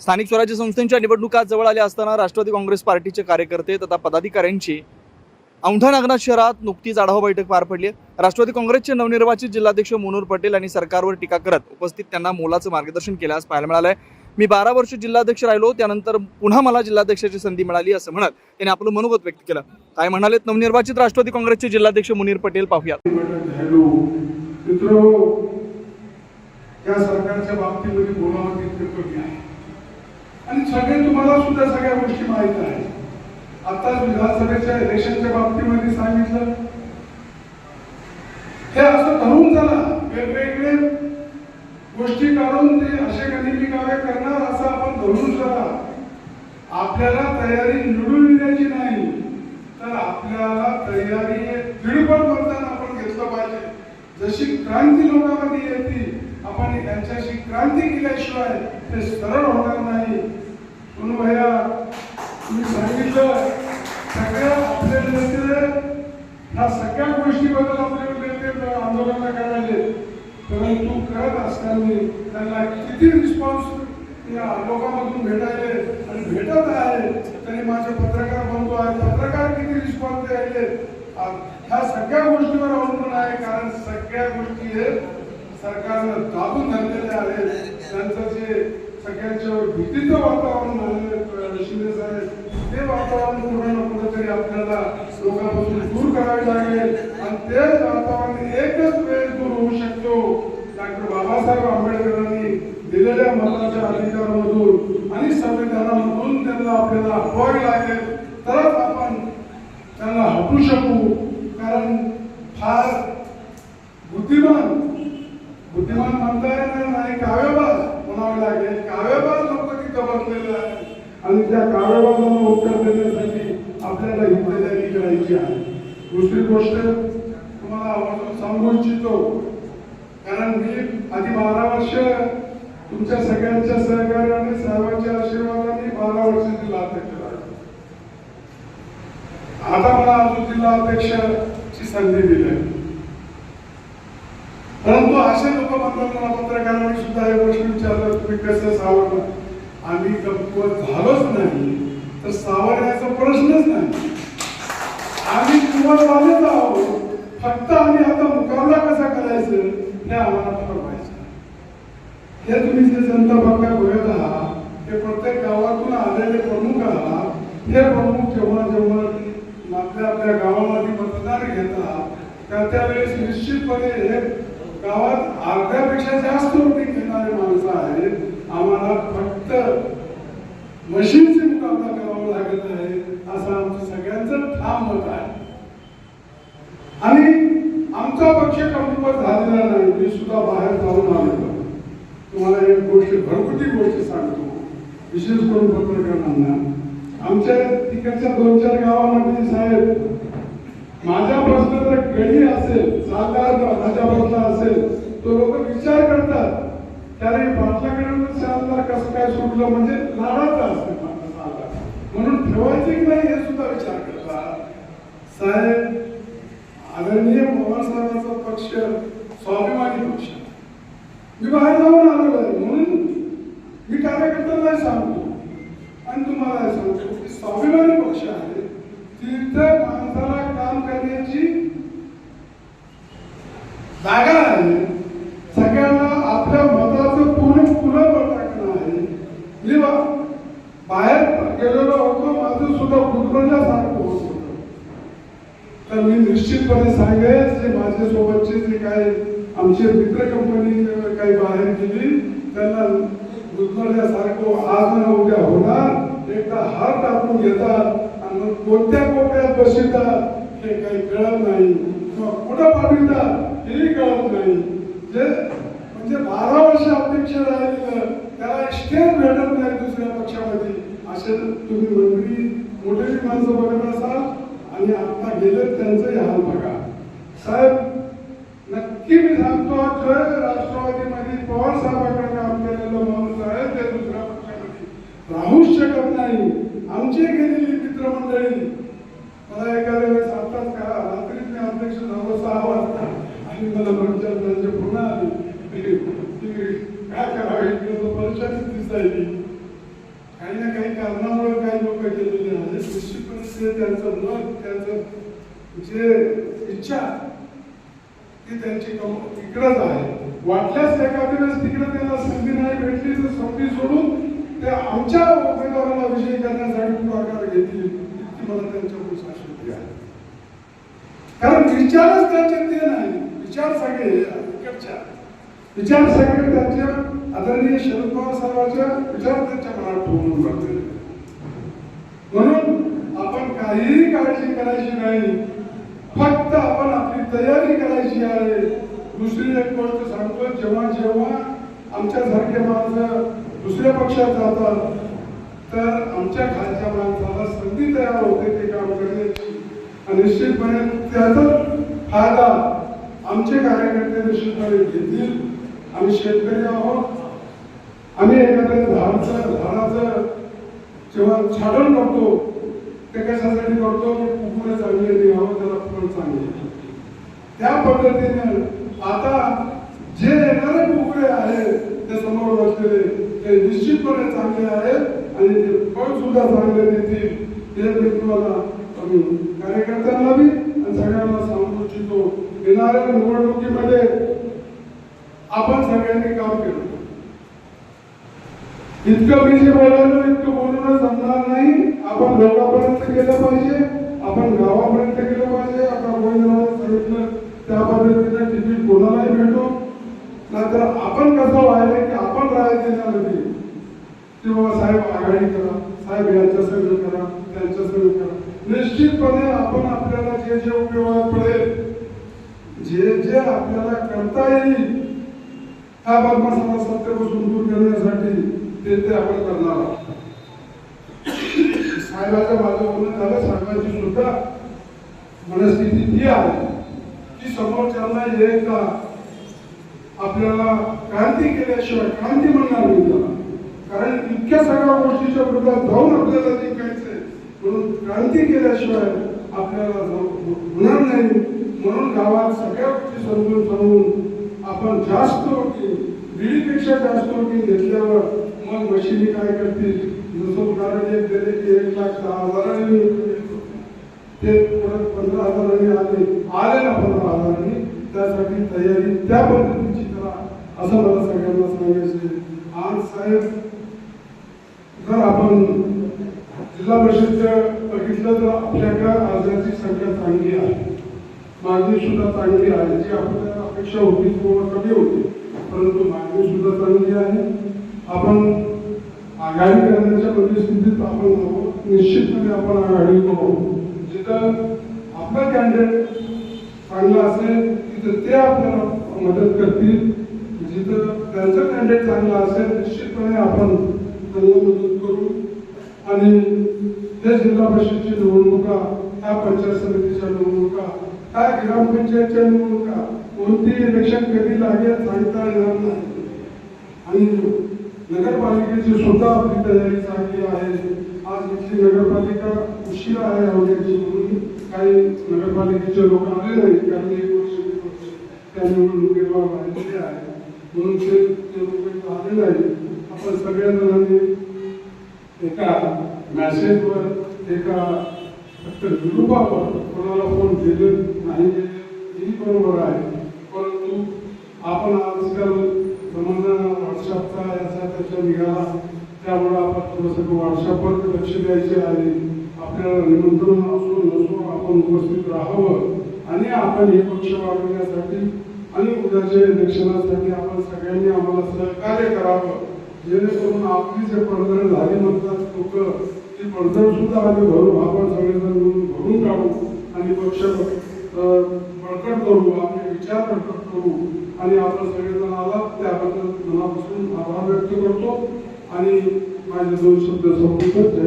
स्थानिक स्वराज्य संस्थांच्या निवडणुका जवळ आल्या असताना राष्ट्रवादी काँग्रेस पार्टीचे कार्यकर्ते तथा पदाधिकाऱ्यांची औंढा नागनाथ शहरात नुकतीच आढावा बैठक पार पडली राष्ट्रवादी काँग्रेसचे नवनिर्वाचित जिल्हाध्यक्ष मनोहर पटेल यांनी सरकारवर टीका करत उपस्थित त्यांना मोलाचं मार्गदर्शन केल्यास पाहायला मिळालंय. मी बारा वर्ष जिल्हाध्यक्ष राहिलो त्यानंतर पुन्हा मला जिल्हाध्यक्षाची संधी मिळाली असं म्हणत त्यांनी आपलं मनोगत व्यक्त केलं. काय म्हणालेत नवनिर्वाचित राष्ट्रवादी काँग्रेसचे जिल्हाध्यक्ष मुनीर पटेल पाहूया सरकारच्या बाबतीमध्ये बोलावं तितकं कमी आहे. आणि सगळे तुम्हाला सुद्धा सगळ्या गोष्टी माहीत आहेत. आता विधानसभेच्या इलेक्शनच्या बाबतीमध्ये सांगितलं. हे असं ठरवून झाला वेगवेगळे गोष्टी काढून ते असे गणिती काय करणार असं आपण धरून झाला आपल्याला तयारी निवडून येण्याची नाही तर आपल्याला तयारी दीडपट मतदान आपण घेतलं पाहिजे. जशी क्रांती लोकांमध्ये येते आपण त्यांच्याशी क्रांती केल्याशिवाय ते सरळ होणार नाही. म्हणून भैया तुम्ही सांगितलं सगळ्या आपल्या नेते ह्या सगळ्या गोष्टीबद्दल आपले नेते आंदोलन करायले परंतु करत असताना त्यांना किती रिस्पॉन्स या लोकांमधून भेटायले आणि भेटत आहे तरी माझे पत्रकार बनतो आहे पत्रकार किती रिस्पॉन्स द्यायले ह्या सगळ्या गोष्टीवर अवलंबून आहे कारण सगळ्या गोष्टी हे सरकारनं दाबून धरलेल्या आहेत. त्यांचं जे सगळ्यांच्यावर भीतीचं वातावरण झालेलं शिंदे साहेब ते वातावरण कुठं ना तरी आपल्याला लोकांपासून दूर करावे लागेल. आणि ते वातावरण एकच वेळ दूर होऊ शकतो. डॉक्टर बाबासाहेब आंबेडकरांनी दिलेल्या मताच्या अधिकारामधून आणि संविधानामधून त्यांना आपल्याला हटवावे लागेल तरच आपण त्यांना हटू शकू. कारण फार बुद्धिमान बुद्धिमान म्हणता येणार नाही काव्यबाज म्हणावे लागेल काव्यबाज लोक तिथं बसलेले आणि त्या काव्यबाजांना उत्तर देण्यासाठी आपल्याला ही तयारी करायची आहे. दुसरी गोष्ट तुम्हाला आवर्जून सांगू इच्छितो कारण मी आधी बारा वर्ष तुमच्या सगळ्यांच्या सहकार्याने सर्वांच्या आशीर्वादाने बारा वर्ष जिल्हा अध्यक्ष आता मला अजून जिल्हा अध्यक्षाची संधी दिली आहे. परंतु असे लोक म्हणतात मला पत्रकारांनी सुद्धा हे प्रश्न विचारला तुम्ही कसं सावरलं? आम्ही कमकुवत झालोच नाही. तर सावरण्याचा प्रश्नच नाही. आम्ही कुवतवालेच आहोत. फक्त आम्ही आता मुकाबला कसा करायचं हे आम्हाला ठरवायचं हे तुम्ही जे जनता बघा बघत आहात हे प्रत्येक गावातून आलेले प्रमुख आहात हे प्रमुख जेव्हा जेव्हा आपल्या आपल्या गावामध्ये मतदान घेतात त्या त्यावेळेस निश्चितपणे हे गावात अर्ध्यापेक्षा जास्त रुपये घेणारे माणसं आहेत. आम्हाला फक्त मशीनचे मुकाबला करावा लागत आहे असं आमचं सगळ्यांचं ठाम मत आहे. आणि आमचा पक्ष कमकुवत झालेला नाही मी सुद्धा बाहेर जाऊन आलेलो तुम्हाला एक गोष्ट घरगुती गोष्ट सांगतो. विशेष करून पत्रकारांना. आमच्या तिकडच्या दोन चार गावामध्ये साहेब माझ्यापासून जर गडी असेल साकार बाजूला असेल तो लोक विचार करतात. त्याने पाटलाकडे शाळा कसं काय सुटलं म्हणजे लाडाचा असते माझं म्हणून ठेवायचं की नाही हे सुद्धा विचार करतात. साहेब आदरणीय पवार साहेबांचा पक्ष स्वाभिमानी पक्ष. मी बाहेर जाऊन आलेलो आहे म्हणून मी कार्यकर्त्यांना सांगतो. आणि तुम्हाला सांगतो की स्वाभिमानी पक्ष आहे तिथं माणसाला काम करण्याची जागा आहे सगळ्यांना आपल्या मताचं पूर्ण पुनर्बळ टाकणं आहे मी बा- बाहेर गेलेलो होतो माझं सुद्धा गुदमरल्यासारखं होत होतं तर मी निश्चितपणे जे सोबतचे जे काही आमचे मित्र कंपनी काही बाहेर गेली त्यांना गुदमरल्यासारखं आज ना उद्या होणार. एकदा हात टाकून घेतात आणि मग कोणत्या कोपऱ्यात बसवितात हे काही कळत नाही. किंवा कुठं पाठवितात हेही कळत नाही. जे म्हणजे बारा वर्ष अपेक्षा राहिलेलं त्याला स्टेज भेटत नाही दुसऱ्या पक्षामध्ये. असे तुम्ही मंत्री मोठे माणसं बघत असाल आणि आता गेले त्यांचंही हाल बघा. साहेब नक्की मी सांगतो जर राष्ट्रवादीमध्ये पवार साहेबांकडे आपल्याला माणूस आहे ते दुसऱ्या पक्षामध्ये राहूच शकत नाही. आमची गेलेली मित्रमंडळी मला एखाद्या वेळेस आताच का रात्री मी अध्यक्ष झालो सहा वाजता आणि मला पंचायत म्हणजे पुन्हा आली. काय करावी परेशानीच दिसायली. काही ना काही कारणामुळे काही लोक गेलेले आहेत. निश्चितपणे त्यांचं मत त्यांचं जे इच्छा ती त्यांची कम इकडंच आहे. वाटल्यास एखाद्या वेळेस तिकडे त्यांना संधी नाही भेटली तर संधी सोडून ते आमच्या उमेदवाराला विजयी करण्यासाठी पुढाकार घेतील इतकी मला त्यांच्याकडून शाश्वती आहे. कारण विचारच त्यांचे ते नाही. विचार सगळे इकडच्या विचार सगळे त्यांच्या आदरणीय शरद पवार साहेबांच्या विचार त्यांच्या मनात ठेवून राहते म्हणून आपण काहीही काळजी करायची नाही. फक्त आपण आपली तयारी करायची आहे. दुसरी एक गोष्ट सांगतो जेव्हा जेव्हा आमच्यासारखे माणसं दुसऱ्या पक्षात जातात तर आमच्या खालच्या माणसाला संधी तयार होते ते काम करण्याची. आणि निश्चितपणे त्याचा फायदा आमचे कार्यकर्ते निश्चितपणे घेतील. आम्ही शेतकरी आहोत. आम्ही एखाद्या झाडाचं झाडाचं जेव्हा छाडण करतो ते कशासाठी करतो? कुकुरे चांगले निघावं त्याला फळ चांगले. त्या पद्धतीने आता जे येणारे कुकुरे आहेत ते समोर बसलेले ते निश्चितपणे चांगले आहेत आणि ते फळ सुद्धा चांगले देतील. हे मी तुम्हाला आम्ही कार्यकर्त्यांना बी आणि सगळ्यांना सांगू इच्छितो. येणाऱ्या निवडणुकीमध्ये आपण सगळ्यांनी काम केलं. इतकं मी जे बोलायलो इतकं बोलून जमणार नाही. आपण लोकांपर्यंत गेलं पाहिजे. आपण गावापर्यंत गेलं पाहिजे. आपण सांगितलं त्या पद्धतीने तिकीट कोणालाही भेटो. नाहीतर आपण कसं व्हायला की आपण राहायचे देण्यामध्ये की बाबा साहेब आघाडी करा. साहेब यांच्या करा. त्यांच्या करा. निश्चितपणे आपण आपल्याला जे जे उपयोगात पडेल जे जे आपल्याला करता येईल हा सत्य सत्तेपासून दूर करण्यासाठी ते ते आपण करणार आहोत. साहेबाच्या माझं त्याला सांगायची सुद्धा मनस्थिती ती आहे की समोरच्यांना एकदा आपल्याला क्रांती केल्याशिवाय क्रांती म्हणणार नाही त्याला कारण इतक्या सगळ्या गोष्टीच्या विरोधात जाऊन आपल्याला जिंकायचंय म्हणून क्रांती केल्याशिवाय आपल्याला होणार नाही. म्हणून गावात सगळ्या गोष्टी समजून समजून आपण जास्त होती दीडपेक्षा जास्त होती घेतल्यावर मग मशिनी काय करतील? जसं उदाहरण एक दिले की एक लाख दहा हजारांनी ते परत पंधरा हजारांनी आले. आले ना पंधरा हजारांनी? त्यासाठी तयारी त्या पद्धतीची करा. असं मला सगळ्यांना सांगायचे आज साहेब जर आपण जिल्हा परिषदचं बघितलं तर आपल्याकडे अर्जाची संख्या चांगली आहे. मागणी सुद्धा चांगली आहे. जी आपल्याला अपेक्षा होती किंवा कमी होती. परंतु मागणी सुद्धा चांगली आहे. आपण आघाडी करण्याच्या परिस्थितीत आपण निश्चितपणे आपण आघाडी करू. जिथं आपला कॅन्डिडेट चांगलं असेल तिथं ते आपल्याला मदत करतील. जिथं त्यांचं कॅन्डिडेट चांगलं असेल निश्चितपणे आपण त्यांना मदत करू. आणि त्या जिल्हा परिषदची निवडणुका त्या पंचायत समितीच्या निवडणुका त्या ग्रामपंचायतच्या निवडणुका कोणती इलेक्शन कधी लागेल सांगता येणार नाही. आणि नगरपालिकेची सुद्धा आपली तयारी चांगली आहे. आज इथली नगरपालिका उशिरा आहे होण्याची म्हणून. काही नगरपालिकेचे लोक आले नाही कारण एक वर्ष त्या निवडणुकीला आहे. म्हणून ते लोक आले नाही आपण सगळ्या जणांनी एका मॅसेजवर एका फक्त कोणाला फोन केले नाही केले ही बरोबर आहे. परंतु आपण आजकाल जमाना व्हॉट्सअपचा याचा त्याचा निघाला. त्यामुळे आपण थोडंसं व्हॉट्सअपवर लक्ष द्यायचे आहे. आपल्याला निमंत्रण असो नसो आपण उपस्थित राहावं. आणि आपण हे पक्ष वाढवण्यासाठी आणि उद्याच्या इलेक्शनासाठी आपण सगळ्यांनी आम्हाला सहकार्य करावं. जेणेकरून आपली जे पडझड झाली म्हणतात लोक ती पडझड सुद्धा आम्ही भरू. आपण सगळेजण मिळून भरून काढू आणि पक्ष बळकट करू. आपले विचार बळकट करू. आणि आपण सगळेजण आला त्याबद्दल मनापासून आभार व्यक्त करतो. आणि माझे दोन शब्द संपवतो.